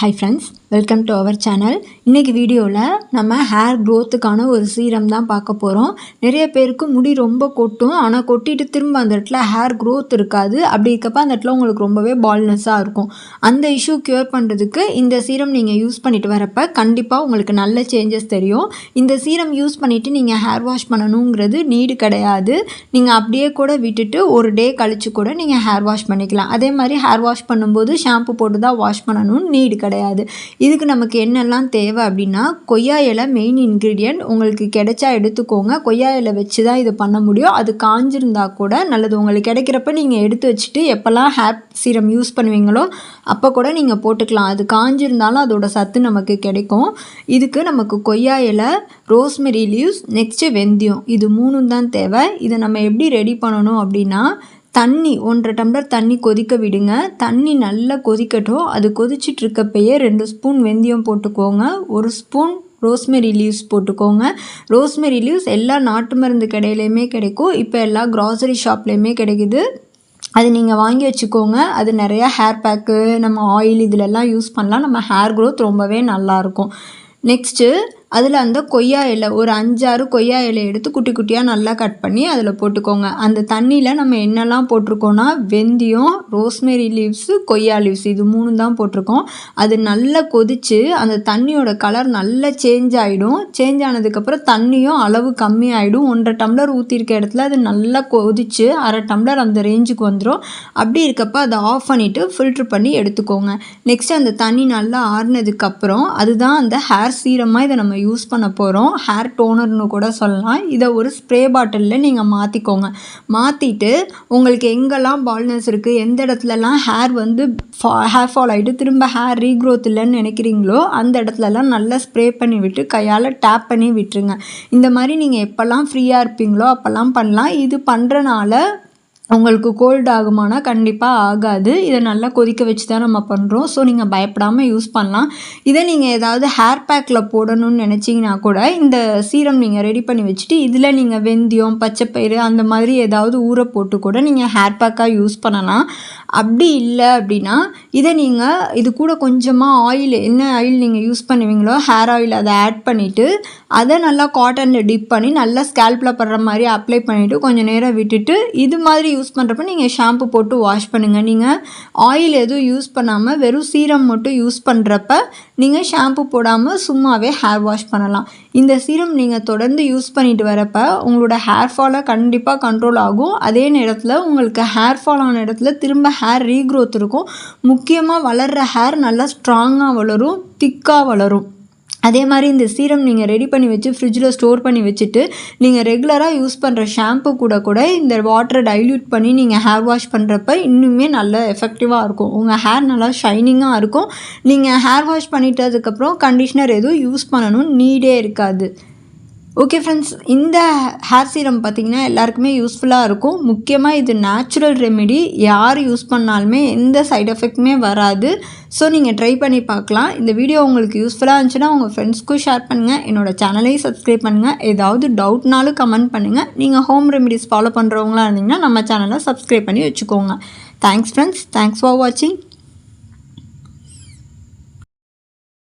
Hi friends welcome to our channel இன்றைக்கி வீடியோவில் நம்ம ஹேர் க்ரோத்துக்கான ஒரு சீரம் தான் பார்க்க போகிறோம் நிறைய பேருக்கு முடி ரொம்ப கொட்டும். ஆனால் கொட்டிட்டு திரும்ப அந்த இடத்துல ஹேர் க்ரோத் இருக்காது. அப்படி இருக்கப்போ அந்த இடத்துல உங்களுக்கு ரொம்பவே பால்னஸ்ஸாக இருக்கும். அந்த இஷ்யூ க்யூர் பண்ணுறதுக்கு இந்த சீரம் நீங்கள் யூஸ் பண்ணிட்டு வரப்போ கண்டிப்பாக உங்களுக்கு நல்ல சேஞ்சஸ் தெரியும். இந்த சீரம் யூஸ் பண்ணிவிட்டு நீங்கள் ஹேர் வாஷ் பண்ணணுங்கிறது நீடு கிடையாது. நீங்கள் அப்படியே கூட விட்டுட்டு ஒரு டே கழித்து கூட நீங்கள் ஹேர் வாஷ் பண்ணிக்கலாம். அதே மாதிரி ஹேர் வாஷ் பண்ணும்போது ஷாம்பு போட்டு தான் வாஷ் பண்ணணும்னு நீடு கிடையாது கிடையாது. இதுக்கு நமக்கு என்னெல்லாம் தேவை அப்படின்னா கொய்யா இலை மெயின் இன்க்ரீடியன்ட் உங்களுக்கு கிடைச்சா எடுத்துக்கோங்க. கொய்யா இலை வச்சு தான் இது பண்ண முடியும். அது காஞ்சிருந்தா கூட நல்லது. உங்களுக்கு கிடைக்கிறப்ப நீங்கள் எடுத்து வச்சுட்டு எப்போல்லாம் ஹேர் சீரம் யூஸ் பண்ணுவீங்களோ அப்போ கூட நீங்கள் போட்டுக்கலாம். அது காஞ்சிருந்தாலும் அதோட சத்து நமக்கு கிடைக்கும். இதுக்கு நமக்கு கொய்யா இலை ரோஸ்மெரி லீவ்ஸ் நெக்ஸ்ட்டு வெந்தயம். இது மூணும் தான் தேவை. இதை நம்ம எப்படி ரெடி பண்ணணும் அப்படின்னா தண்ணி ஒன்றரை டம்ளர் தண்ணி கொதிக்க விடுங்க. தண்ணி நல்லா கொதிக்கட்டும். அது கொதிச்சிட்டுருக்கப்பையே ரெண்டு ஸ்பூன் வெந்தயம் போட்டுக்கோங்க. ஒரு ஸ்பூன் ரோஸ்மெரி லீவ்ஸ் போட்டுக்கோங்க. ரோஸ்மெரி லீவ்ஸ் எல்லா நாட்டு மருந்து கடையிலையுமே கிடைக்கும். இப்போ எல்லா க்ராசரி ஷாப்லேயுமே கிடைக்குது. அது நீங்கள் வாங்கி வச்சுக்கோங்க. அது நிறையா ஹேர் பேக்கு நம்ம ஆயில் இதிலெல்லாம் யூஸ் பண்ணலாம். நம்ம ஹேர் க்ரோத் ரொம்பவே நல்லாயிருக்கும் நெக்ஸ்ட்டு அதில் அந்த கொய்யா இலை ஒரு அஞ்சாறு கொய்யா இலை எடுத்து குட்டி குட்டியாக நல்லா கட் பண்ணி அதில் போட்டுக்கோங்க. அந்த தண்ணியில் நம்ம என்னெல்லாம் போட்டிருக்கோன்னா வெந்தயம் ரோஸ்மெரி லீவ்ஸு கொய்யா லீவ்ஸ் இது மூணு தான் போட்டிருக்கோம். அது நல்லா கொதித்து அந்த தண்ணியோட கலர் நல்லா சேஞ்ச் ஆகிடும் சேஞ்ச் ஆனதுக்கப்புறம் தண்ணியும் அளவு கம்மி ஆகிடும் ஒன்றரை டம்ளர் ஊற்றிருக்க இடத்துல அது நல்லா கொதித்து அரை டம்ளர் அந்த ரேஞ்சுக்கு வந்துடும் அப்படி இருக்கப்போ அதை ஆஃப் பண்ணிவிட்டு ஃபில்ட்ரு பண்ணி எடுத்துக்கோங்க. நெக்ஸ்ட் அந்த தண்ணி நல்லா ஆறுனதுக்கப்புறம் அதுதான் அந்த ஹேர் சீரமாக இதை நம்ம யூஸ் பண்ண போகிறோம் ஹேர் டோனர்னு கூட சொல்லலாம். இதை ஒரு ஸ்ப்ரே பாட்டிலில் நீங்கள் மாற்றிக்கோங்க மாற்றிட்டு உங்களுக்கு எங்கெல்லாம் பால்னஸ் இருக்குது எந்த இடத்துலலாம் ஹேர் வந்து ஃபா ஹேர் ஃபால் ஆகிட்டு திரும்ப ஹேர் ரீக்ரோத் இல்லைன்னு நினைக்கிறீங்களோ அந்த இடத்துலலாம் நல்லா ஸ்ப்ரே பண்ணி விட்டு கையால் டேப் பண்ணி விட்டுருங்க. இந்த மாதிரி நீங்கள் எப்போல்லாம் ஃப்ரீயாக இருப்பீங்களோ அப்போல்லாம் பண்ணலாம். இது பண்ணுறனால உங்களுக்கு கோல்டு ஆகுமானா கண்டிப்பாக ஆகாது. இதை நல்லா கொதிக்க வச்சு தான் நம்ம பண்ணுறோம் ஸோ நீங்கள் பயப்படாமல் யூஸ் பண்ணலாம். இதை நீங்கள் ஏதாவது ஹேர் பேக்கில் போடணும்னு நினச்சிங்கன்னா கூட இந்த சீரம் நீங்கள் ரெடி பண்ணி வச்சுட்டு இதில் நீங்கள் வெந்தயம் பச்சைப்பயிறு அந்த மாதிரி ஏதாவது ஊற போட்டு கூட நீங்கள் ஹேர் பேக்காக யூஸ் பண்ணலாம். அப்படி இல்லை அப்படின்னா இதை நீங்கள் இது கூட கொஞ்சமாக ஆயில் என்ன ஆயில் நீங்கள் யூஸ் பண்ணுவீங்களோ ஹேர் ஆயில் அதை ஆட் பண்ணிவிட்டு அதை நல்லா காட்டனில் டிப் பண்ணி நல்லா ஸ்கேல்பில் படுற மாதிரி அப்ளை பண்ணிவிட்டு கொஞ்சம் நேரம் விட்டுட்டு இது மாதிரி யூஸ் பண்ணுறப்ப நீங்கள் ஷாம்பு போட்டு வாஷ் பண்ணுங்கள் நீங்கள் ஆயில் எதுவும் யூஸ் பண்ணாமல் வெறும் சீரம் மட்டும் யூஸ் பண்ணுறப்ப நீங்கள் ஷாம்பு போடாமல் சும்மாவே ஹேர் வாஷ் பண்ணலாம். இந்த சீரம் நீங்கள் தொடர்ந்து யூஸ் பண்ணிட்டு வரப்ப உங்களோட ஹேர் ஃபாலை கண்டிப்பாக கண்ட்ரோல் ஆகும். அதே நேரத்தில் உங்களுக்கு ஹேர் ஃபால் ஆன இடத்துல திரும்ப ஹேர் ரீக்ரோத் இருக்கும். முக்கியமாக வளர்கிற ஹேர் நல்லா ஸ்ட்ராங்காக வளரும் திக்காக வளரும். அதே மாதிரி இந்த சீரம் நீங்கள் ரெடி பண்ணி வச்சு ஃப்ரிட்ஜில் ஸ்டோர் பண்ணி வச்சுட்டு நீங்கள் ரெகுலராக யூஸ் பண்ணுற ஷாம்பு கூட கூட இந்த வாட்டரை டைல்யூட் பண்ணி நீங்கள் ஹேர் வாஷ் பண்ணுறப்ப இன்னுமே நல்ல எஃபெக்டிவாக இருக்கும். உங்கள் ஹேர் நல்லா ஷைனிங்காக இருக்கும். நீங்கள் ஹேர் வாஷ் பண்ணிட்டதுக்கப்புறம் கண்டிஷ்னர் எதுவும் யூஸ் பண்ணணும்னு நீடே இருக்காது. ஓகே ஃப்ரெண்ட்ஸ் இந்த ஹேர் சீரம் பார்த்திங்கன்னா எல்லாருக்குமே யூஸ்ஃபுல்லாக இருக்கும். முக்கியமாக இது நேச்சுரல் ரெமெடி யார் யூஸ் பண்ணாலுமே எந்த சைட் எஃபெக்ட்டுமே வராது. ஸோ நீங்கள் ட்ரை பண்ணி பார்க்கலாம். இந்த வீடியோ உங்களுக்கு யூஸ்ஃபுல்லாக இருந்துச்சுன்னா உங்கள் ஃப்ரெண்ட்ஸ்க்கும் ஷேர் பண்ணுங்கள் என்னோடய சேனலையும் சப்ஸ்கிரைப் பண்ணுங்கள் ஏதாவது டவுட்னாலும் கமெண்ட் பண்ணுங்கள் நீங்கள் ஹோம் ரெமெடிஸ் ஃபாலோ பண்ணுறவங்களா இருந்தீங்கன்னா நம்ம சேனலை சப்ஸ்கிரைப் பண்ணி வச்சுக்கோங்க. தேங்க்ஸ் ஃப்ரெண்ட்ஸ் தேங்க்ஸ் ஃபார் வாட்சிங்